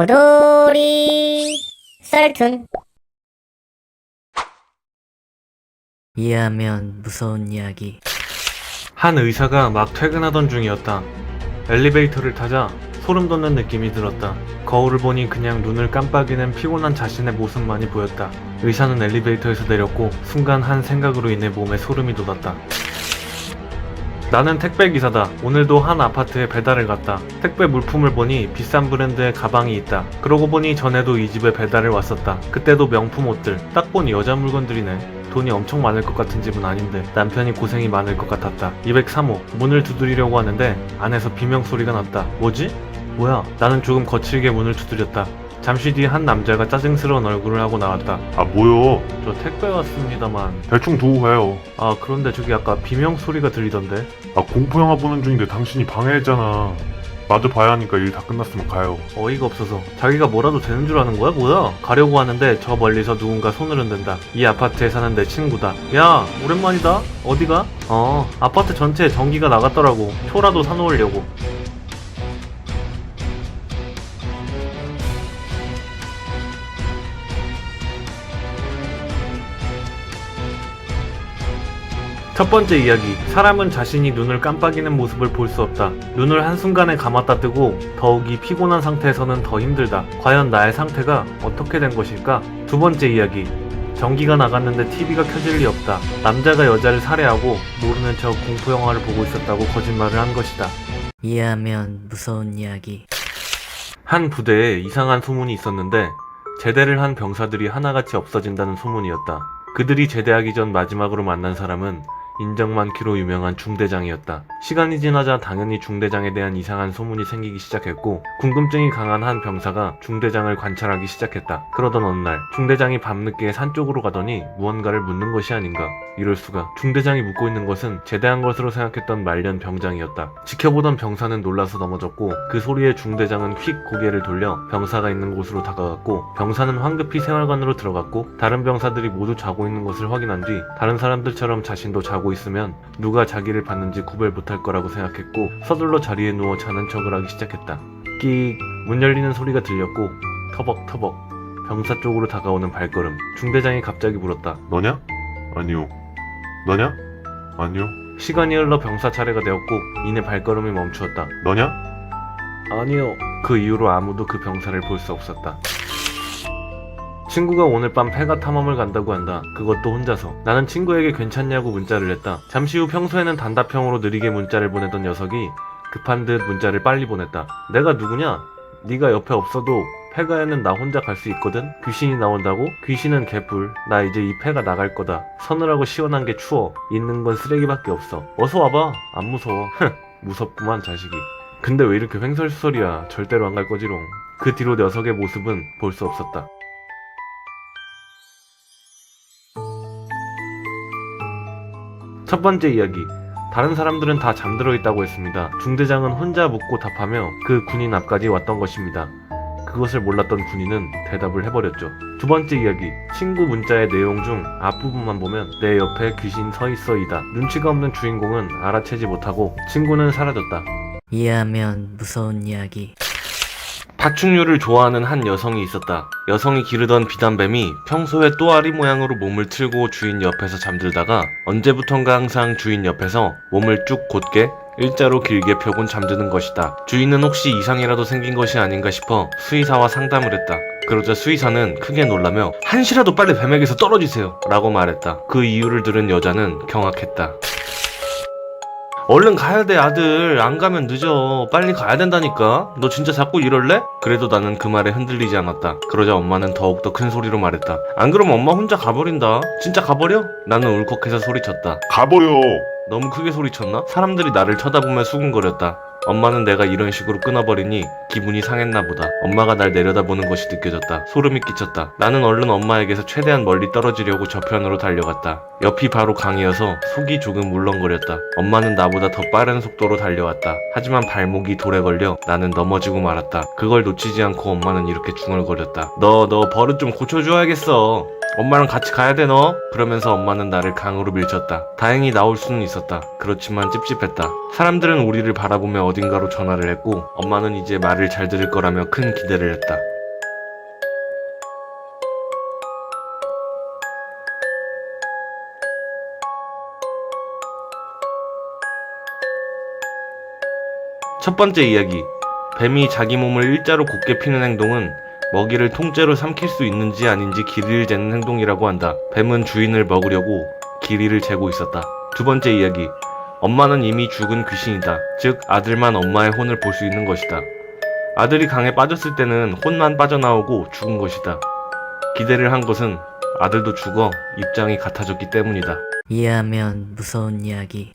호돌이 썰툰 이해하면 무서운 이야기. 한 의사가 막 퇴근하던 중이었다. 엘리베이터를 타자 소름 돋는 느낌이 들었다. 거울을 보니 그냥 눈을 깜빡이는 피곤한 자신의 모습만이 보였다. 의사는 엘리베이터에서 내렸고 순간 한 생각으로 인해 몸에 소름이 돋았다. 나는 택배 기사다. 오늘도 한 아파트에 배달을 갔다. 택배 물품을 보니 비싼 브랜드의 가방이 있다. 그러고 보니 전에도 이 집에 배달을 왔었다. 그때도 명품 옷들. 딱 보니 여자 물건들이네. 돈이 엄청 많을 것 같은 집은 아닌데 남편이 고생이 많을 것 같았다. 203호 문을 두드리려고 하는데 안에서 비명 소리가 났다. 뭐지? 뭐야? 나는 조금 거칠게 문을 두드렸다. 잠시 뒤 한 남자가 짜증스러운 얼굴을 하고 나왔다. 아 뭐요? 저 택배 왔습니다만. 대충 두고 가요. 아 그런데 저기 아까 비명 소리가 들리던데. 아 공포 영화 보는 중인데 당신이 방해했잖아. 마저 봐야 하니까 일 다 끝났으면 가요. 어이가 없어서 자기가 뭐라도 되는 줄 아는 거야 뭐야? 가려고 하는데 저 멀리서 누군가 손을 흔든다. 이 아파트에 사는 내 친구다. 야 오랜만이다. 어디가? 어 아파트 전체에 전기가 나갔더라고. 초라도 사놓으려고. 첫 번째 이야기. 사람은 자신이 눈을 깜빡이는 모습을 볼 수 없다. 눈을 한순간에 감았다 뜨고 더욱이 피곤한 상태에서는 더 힘들다. 과연 나의 상태가 어떻게 된 것일까? 두 번째 이야기. 전기가 나갔는데 TV가 켜질 리 없다. 남자가 여자를 살해하고 모르는 척 공포 영화를 보고 있었다고 거짓말을 한 것이다. 이해하면 무서운 이야기. 한 부대에 이상한 소문이 있었는데 제대를 한 병사들이 하나같이 없어진다는 소문이었다. 그들이 제대하기 전 마지막으로 만난 사람은 인정 많기로 유명한 중대장이었다. 시간이 지나자 당연히 중대장에 대한 이상한 소문이 생기기 시작했고 궁금증이 강한 한 병사가 중대장을 관찰하기 시작했다. 그러던 어느 날 중대장이 밤늦게 산 쪽으로 가더니 무언가를 묻는 것이 아닌가. 이럴 수가. 중대장이 묻고 있는 것은 제대한 것으로 생각했던 말년 병장이었다. 지켜보던 병사는 놀라서 넘어졌고 그 소리에 중대장은 휙 고개를 돌려 병사가 있는 곳으로 다가갔고 병사는 황급히 생활관으로 들어갔고 다른 병사들이 모두 자고 있는 것을 확인한 뒤 다른 사람들처럼 자신도 자고 있으면 누가 자기를 봤는지 구별 못할 거라고 생각했고 서둘러 자리에 누워 자는 척을 하기 시작했다. 끽문 열리는 소리가 들렸고 터벅터벅 병사 쪽으로 다가오는 발걸음 중대장이 갑자기 물었다. 너냐? 아니요. 너냐? 아니요. 시간이 흘러 병사 차례가 되었고 이내 발걸음이 멈추었다. 너냐? 아니요. 그 이후로 아무도 그 병사를 볼 수 없었다. 친구가 오늘 밤 폐가 탐험을 간다고 한다. 그것도 혼자서. 나는 친구에게 괜찮냐고 문자를 했다. 잠시 후 평소에는 단답형으로 느리게 문자를 보내던 녀석이 급한 듯 문자를 빨리 보냈다. 내가 누구냐? 네가 옆에 없어도 폐가에는 나 혼자 갈 수 있거든? 귀신이 나온다고? 귀신은 개뿔. 나 이제 이 폐가 나갈 거다. 서늘하고 시원한 게 추워. 있는 건 쓰레기밖에 없어. 어서 와봐. 안 무서워. 무섭구만 자식이. 근데 왜 이렇게 횡설수설이야? 절대로 안 갈 거지롱. 그 뒤로 녀석의 모습은 볼 수 없었다. 첫 번째 이야기. 다른 사람들은 다 잠들어 있다고 했습니다. 중대장은 혼자 묻고 답하며 그 군인 앞까지 왔던 것입니다. 그것을 몰랐던 군인은 대답을 해버렸죠. 두 번째 이야기. 친구 문자의 내용 중 앞부분만 보면 내 옆에 귀신 서 있어이다. 눈치가 없는 주인공은 알아채지 못하고 친구는 사라졌다. 이해하면 무서운 이야기. 파충류를 좋아하는 한 여성이 있었다. 여성이 기르던 비단뱀이 평소에 또아리 모양으로 몸을 틀고 주인 옆에서 잠들다가 언제부턴가 항상 주인 옆에서 몸을 쭉 곧게 일자로 길게 펴곤 잠드는 것이다. 주인은 혹시 이상이라도 생긴 것이 아닌가 싶어 수의사와 상담을 했다. 그러자 수의사는 크게 놀라며 한시라도 빨리 뱀에게서 떨어지세요 라고 말했다. 그 이유를 들은 여자는 경악했다. 얼른 가야 돼 아들 안 가면 늦어 빨리 가야 된다니까 너 진짜 자꾸 이럴래? 그래도 나는 그 말에 흔들리지 않았다 그러자 엄마는 더욱더 큰 소리로 말했다 안 그러면 엄마 혼자 가버린다 진짜 가버려? 나는 울컥해서 소리쳤다 가버려. 너무 크게 소리쳤나? 사람들이 나를 쳐다보며 수근거렸다 엄마는 내가 이런 식으로 끊어버리니 기분이 상했나 보다. 엄마가 날 내려다보는 것이 느껴졌다. 소름이 끼쳤다. 나는 얼른 엄마에게서 최대한 멀리 떨어지려고 저편으로 달려갔다. 옆이 바로 강이어서 속이 조금 물렁거렸다. 엄마는 나보다 더 빠른 속도로 달려왔다. 하지만 발목이 돌에 걸려 나는 넘어지고 말았다. 그걸 놓치지 않고 엄마는 이렇게 중얼거렸다. 너, 너 버릇 좀 고쳐줘야겠어. 엄마랑 같이 가야 돼 너? 그러면서 엄마는 나를 강으로 밀쳤다. 다행히 나올 수는 있었다. 그렇지만 찝찝했다. 사람들은 우리를 바라보며 어딘가로 전화를 했고 엄마는 이제 말을 잘 들을 거라며 큰 기대를 했다. 첫 번째 이야기. 뱀이 자기 몸을 일자로 곱게 피는 행동은 먹이를 통째로 삼킬 수 있는지 아닌지 길이를 재는 행동이라고 한다. 뱀은 주인을 먹으려고 길이를 재고 있었다. 두 번째 이야기. 엄마는 이미 죽은 귀신이다. 즉, 아들만 엄마의 혼을 볼 수 있는 것이다. 아들이 강에 빠졌을 때는 혼만 빠져나오고 죽은 것이다. 기대를 한 것은 아들도 죽어 입장이 같아졌기 때문이다. 이해하면 무서운 이야기.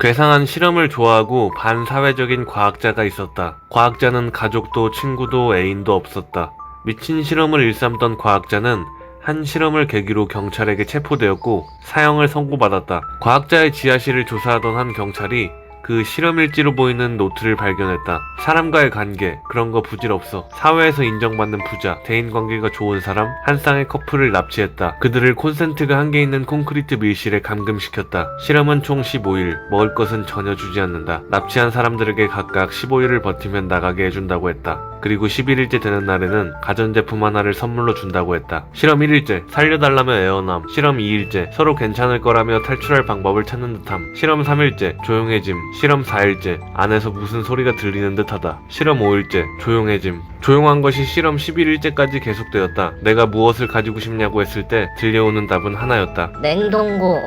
괴상한 실험을 좋아하고 반사회적인 과학자가 있었다. 과학자는 가족도 친구도 애인도 없었다. 미친 실험을 일삼던 과학자는 한 실험을 계기로 경찰에게 체포되었고 사형을 선고받았다. 과학자의 지하실을 조사하던 한 경찰이 그 실험일지로 보이는 노트를 발견했다. 사람과의 관계, 그런 거 부질없어. 사회에서 인정받는 부자, 대인관계가 좋은 사람, 한 쌍의 커플을 납치했다. 그들을 콘센트가 한 개 있는 콘크리트 밀실에 감금시켰다. 실험은 총 15일, 먹을 것은 전혀 주지 않는다. 납치한 사람들에게 각각 15일을 버티면 나가게 해준다고 했다. 그리고 11일째 되는 날에는 가전제품 하나를 선물로 준다고 했다. 실험 1일째, 살려달라며 애원함. 실험 2일째, 서로 괜찮을 거라며 탈출할 방법을 찾는 듯함. 실험 3일째, 조용해짐. 실험 4일째, 안에서 무슨 소리가 들리는 듯하다. 실험 5일째, 조용해짐. 조용한 것이 실험 11일째까지 계속되었다. 내가 무엇을 가지고 싶냐고 했을 때 들려오는 답은 하나였다. 냉동고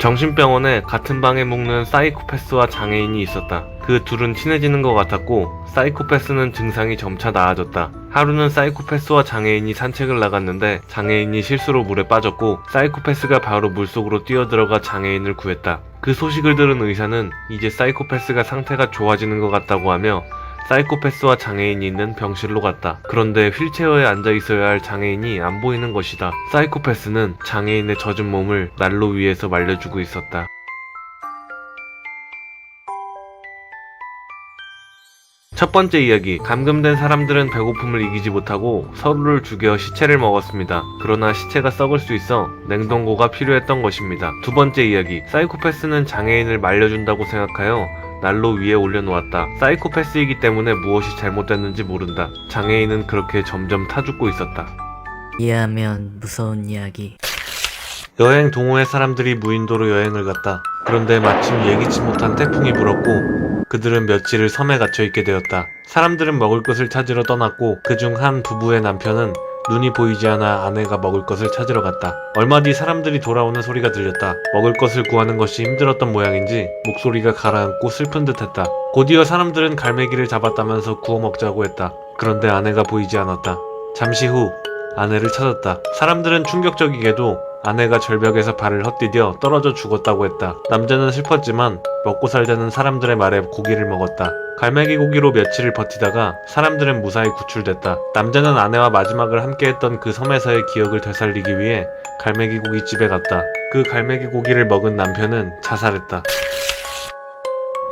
정신병원에 같은 방에 묵는 사이코패스와 장애인이 있었다. 그 둘은 친해지는 것 같았고, 사이코패스는 증상이 점차 나아졌다. 하루는 사이코패스와 장애인이 산책을 나갔는데, 장애인이 실수로 물에 빠졌고, 사이코패스가 바로 물속으로 뛰어들어가 장애인을 구했다. 그 소식을 들은 의사는 이제 사이코패스가 상태가 좋아지는 것 같다고 하며, 사이코패스와 장애인이 있는 병실로 갔다. 그런데 휠체어에 앉아 있어야 할 장애인이 안 보이는 것이다. 사이코패스는 장애인의 젖은 몸을 난로 위에서 말려주고 있었다. 첫 번째 이야기. 감금된 사람들은 배고픔을 이기지 못하고 서로를 죽여 시체를 먹었습니다. 그러나 시체가 썩을 수 있어 냉동고가 필요했던 것입니다. 두 번째 이야기. 사이코패스는 장애인을 말려준다고 생각하여 난로 위에 올려놓았다. 사이코패스이기 때문에 무엇이 잘못됐는지 모른다. 장애인은 그렇게 점점 타죽고 있었다. 이해하면 무서운 이야기. 여행 동호회 사람들이 무인도로 여행을 갔다. 그런데 마침 예기치 못한 태풍이 불었고 그들은 며칠을 섬에 갇혀 있게 되었다. 사람들은 먹을 것을 찾으러 떠났고 그중 한 부부의 남편은 눈이 보이지 않아 아내가 먹을 것을 찾으러 갔다. 얼마 뒤 사람들이 돌아오는 소리가 들렸다. 먹을 것을 구하는 것이 힘들었던 모양인지 목소리가 가라앉고 슬픈 듯했다. 곧이어 사람들은 갈매기를 잡았다면서 구워 먹자고 했다. 그런데 아내가 보이지 않았다. 잠시 후 아내를 찾았다. 사람들은 충격적이게도 아내가 절벽에서 발을 헛디뎌 떨어져 죽었다고 했다. 남자는 슬펐지만 먹고 살자는 사람들의 말에 고기를 먹었다. 갈매기 고기로 며칠을 버티다가 사람들은 무사히 구출됐다. 남자는 아내와 마지막을 함께했던 그 섬에서의 기억을 되살리기 위해 갈매기 고기 집에 갔다. 그 갈매기 고기를 먹은 남편은 자살했다.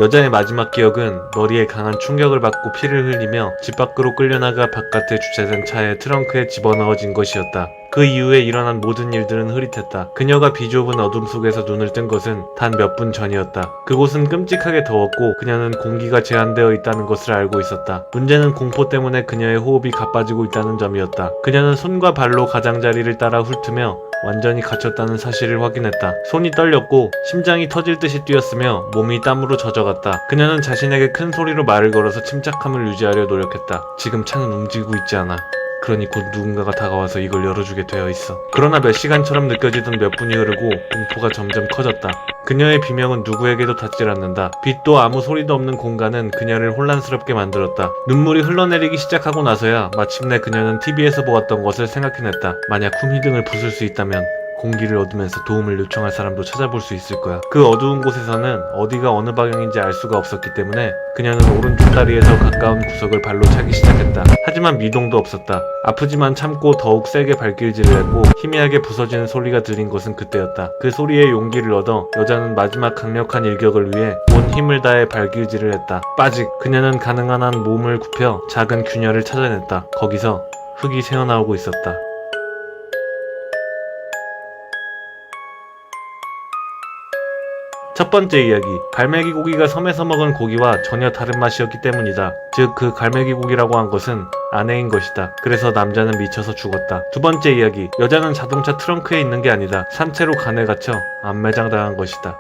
여자의 마지막 기억은 머리에 강한 충격을 받고 피를 흘리며 집 밖으로 끌려나가 바깥에 주차된 차의 트렁크에 집어넣어진 것이었다. 그 이후에 일어난 모든 일들은 흐릿했다. 그녀가 비좁은 어둠 속에서 눈을 뜬 것은 단 몇 분 전이었다. 그곳은 끔찍하게 더웠고 그녀는 공기가 제한되어 있다는 것을 알고 있었다. 문제는 공포 때문에 그녀의 호흡이 가빠지고 있다는 점이었다. 그녀는 손과 발로 가장자리를 따라 훑으며 완전히 갇혔다는 사실을 확인했다. 손이 떨렸고 심장이 터질 듯이 뛰었으며 몸이 땀으로 젖어갔다. 그녀는 자신에게 큰 소리로 말을 걸어서 침착함을 유지하려 노력했다. 지금 차는 움직이고 있지 않아. 그러니 곧 누군가가 다가와서 이걸 열어주게 되어 있어. 그러나 몇 시간처럼 느껴지던 몇 분이 흐르고 공포가 점점 커졌다. 그녀의 비명은 누구에게도 닿질 않는다. 빛도 아무 소리도 없는 공간은 그녀를 혼란스럽게 만들었다. 눈물이 흘러내리기 시작하고 나서야 마침내 그녀는 TV에서 보았던 것을 생각해냈다. 만약 쿰히등을 부술 수 있다면 공기를 얻으면서 도움을 요청할 사람도 찾아볼 수 있을 거야. 그 어두운 곳에서는 어디가 어느 방향인지 알 수가 없었기 때문에 그녀는 오른쪽 다리에서 가까운 구석을 발로 차기 시작했다. 하지만 미동도 없었다. 아프지만 참고 더욱 세게 발길질을 했고 희미하게 부서지는 소리가 들린 것은 그때였다. 그 소리에 용기를 얻어 여자는 마지막 강력한 일격을 위해 온 힘을 다해 발길질을 했다. 빠직 그녀는 가능한 한 몸을 굽혀 작은 균열을 찾아냈다. 거기서 흙이 새어나오고 있었다. 첫 번째 이야기. 갈매기 고기가 섬에서 먹은 고기와 전혀 다른 맛이었기 때문이다. 즉, 그 갈매기 고기라고 한 것은 아내인 것이다. 그래서 남자는 미쳐서 죽었다. 두 번째 이야기. 여자는 자동차 트렁크에 있는 게 아니다. 산채로 간에 갇혀 안매장당한 것이다.